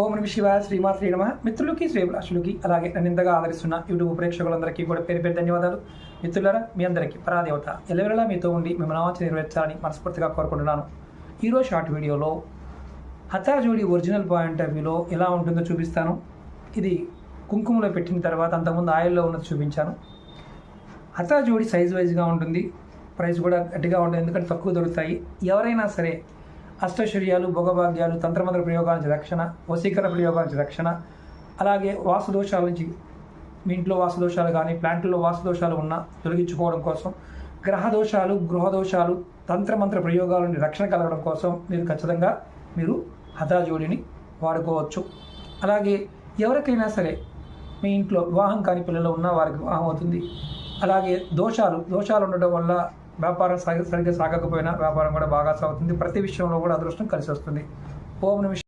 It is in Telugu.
ఓం నమ శివాయ శ్రీమాత శ్రీనమ మిత్రులకి శ్రేభిలాషులకి అలాగే నన్ను ఇంతగా ఆదరిస్తున్న యూట్యూబ్ ప్రేక్షకులందరికీ కూడా పేరు పేరు ధన్యవాదాలు. మిత్రులరా మీ అందరికీ పరాదేవత ఎలవేళలా మీతో ఉండి మిమ్మల్ని ఆలోచన నెరవేర్చాలని మనస్ఫూర్తిగా కోరుకుంటున్నాను. ఈరోజు షార్ట్ వీడియోలో హతాజోడి ఒరిజినల్ పాయింట్ ఆఫ్ వ్యూలో ఎలా ఉంటుందో చూపిస్తాను. ఇది కుంకుమలో పెట్టిన తర్వాత అంతకుముందు ఆయిల్లో ఉన్నది చూపించాను. హతా జోడి సైజ్ వైజ్గా ఉంటుంది. ప్రైస్ కూడా గట్టిగా ఉంటుంది. ఎందుకంటే తక్కువ దొరుకుతాయి. ఎవరైనా సరే అష్టశర్యాలు భోగభాగ్యాలు తంత్రమంత్ర ప్రయోగాల నుంచి రక్షణ వశీకరణ ప్రయోగాల నుంచి రక్షణ అలాగే వాసుదోషాల నుంచి మీ ఇంట్లో వాసుదోషాలు కానీ ప్లాంట్లో వాసుదోషాలు ఉన్నా తొలగించుకోవడం కోసం గ్రహ దోషాలు తంత్రమంత్ర ప్రయోగాల నుండి రక్షణ కలగడం కోసం మీరు ఖచ్చితంగా మీరు హతాజోడిని వాడుకోవచ్చు. అలాగే ఎవరికైనా సరే మీ ఇంట్లో వివాహం కాని పిల్లలు ఉన్నా వారికి వివాహం అవుతుంది. అలాగే దోషాలు దోషాలు ఉండడం వల్ల వ్యాపారం సరిగ్గా సాగకపోయినా వ్యాపారం కూడా బాగా సాగుతుంది. ప్రతి విషయంలో కూడా అదృష్టం కలిసి వస్తుంది ఓం నిమిషం